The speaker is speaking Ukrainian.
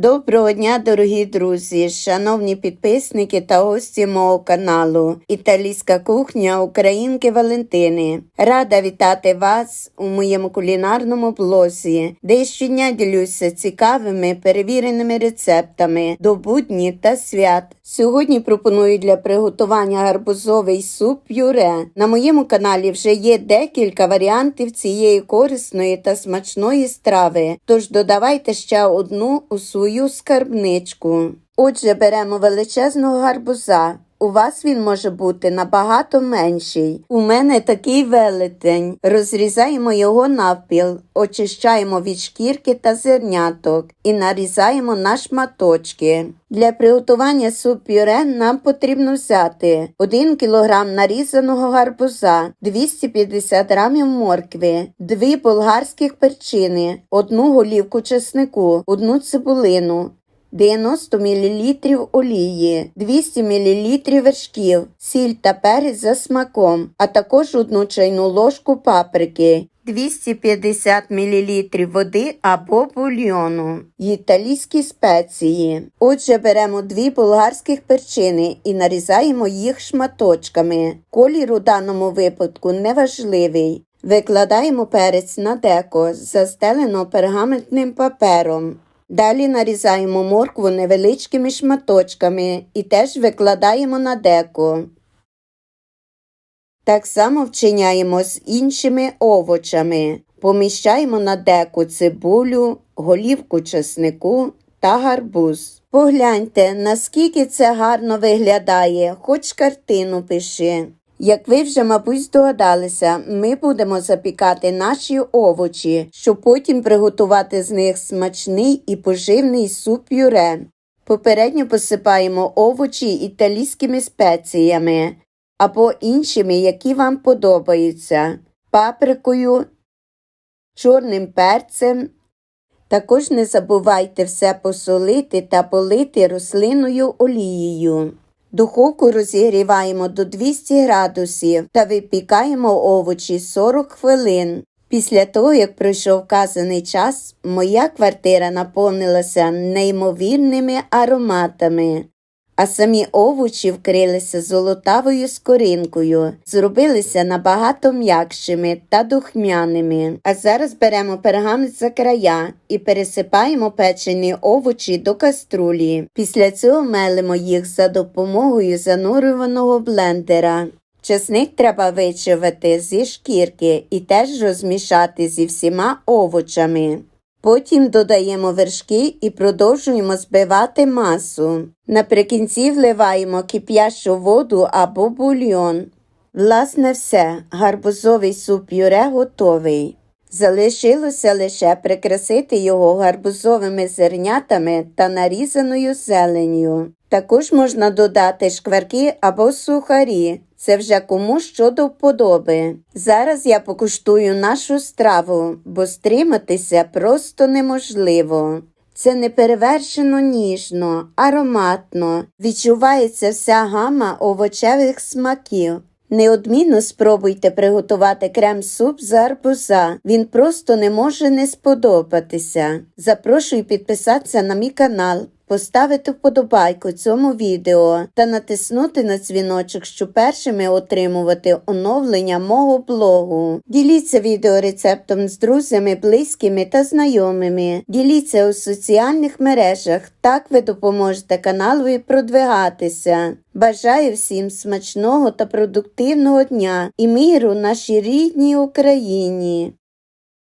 Доброго дня, дорогі друзі, шановні підписники та гості мого каналу Італійська кухня Українки Валентини. Рада вітати вас у моєму кулінарному блозі, де щодня ділюся цікавими перевіреними рецептами до будні та свят. Сьогодні пропоную для приготування гарбузовий суп пюре. На моєму каналі вже є декілька варіантів цієї корисної та смачної страви. Тож додавайте ще одну у свою скарбничку. Отже, беремо величезного гарбуза. У вас він може бути набагато менший. У мене такий велетень. Розрізаємо його навпіл, очищаємо від шкірки та зерняток і нарізаємо на шматочки. Для приготування суп пюре нам потрібно взяти 1 кг нарізаного гарбуза, 250 г моркви, 2 болгарських перчини, 1 голівку чеснику, 1 цибулину, 90 мл олії, 200 мл вершків, сіль та перець за смаком, а також одну чайну ложку паприки. 250 мл води або бульйону, італійські спеції. Отже, беремо дві болгарських перчини і нарізаємо їх шматочками. Колір у даному випадку неважливий. Викладаємо перець на деко, застелено пергаментним папером. Далі нарізаємо моркву невеличкими шматочками і теж викладаємо на деко. Так само вчиняємо з іншими овочами. Поміщаємо на деку цибулю, голівку чеснику та гарбуз. Погляньте, наскільки це гарно виглядає, хоч картину пиши. Як ви вже, мабуть, здогадалися, ми будемо запікати наші овочі, щоб потім приготувати з них смачний і поживний суп пюре. Попередньо посипаємо овочі італійськими спеціями або іншими, які вам подобаються, паприкою, чорним перцем. Також не забувайте все посолити та полити рослинною олією. Духовку розігріваємо до 200 градусів та випікаємо овочі 40 хвилин. Після того, як пройшов вказаний час, моя квартира наповнилася неймовірними ароматами, а самі овочі вкрилися золотавою скоринкою, зробилися набагато м'якшими та духмяними. А зараз беремо пергамент за края і пересипаємо печені овочі до каструлі. Після цього мелимо їх за допомогою занурюваного блендера. Чесник треба вичавити зі шкірки і теж розмішати зі всіма овочами. Потім додаємо вершки і продовжуємо збивати масу. Наприкінці вливаємо кип'ящу воду або бульйон. Власне, все, гарбузовий суп пюре готовий. Залишилося лише прикрасити його гарбузовими зернятами та нарізаною зеленню. Також можна додати шкварки або сухарі. Це вже кому що до вподоби. Зараз я покуштую нашу страву, бо стриматися просто неможливо. Це неперевершено ніжно, ароматно, відчувається вся гама овочевих смаків. Неодмінно спробуйте приготувати крем-суп з гарбуза. Він просто не може не сподобатися. Запрошую підписатися на мій канал, поставити вподобайку цьому відео та натиснути на дзвіночок, щоб першими отримувати оновлення мого блогу. Діліться відеорецептом з друзями, близькими та знайомими. Діліться у соціальних мережах. Так ви допоможете каналу продвигатися. Бажаю всім смачного та продуктивного дня і миру нашій рідній Україні.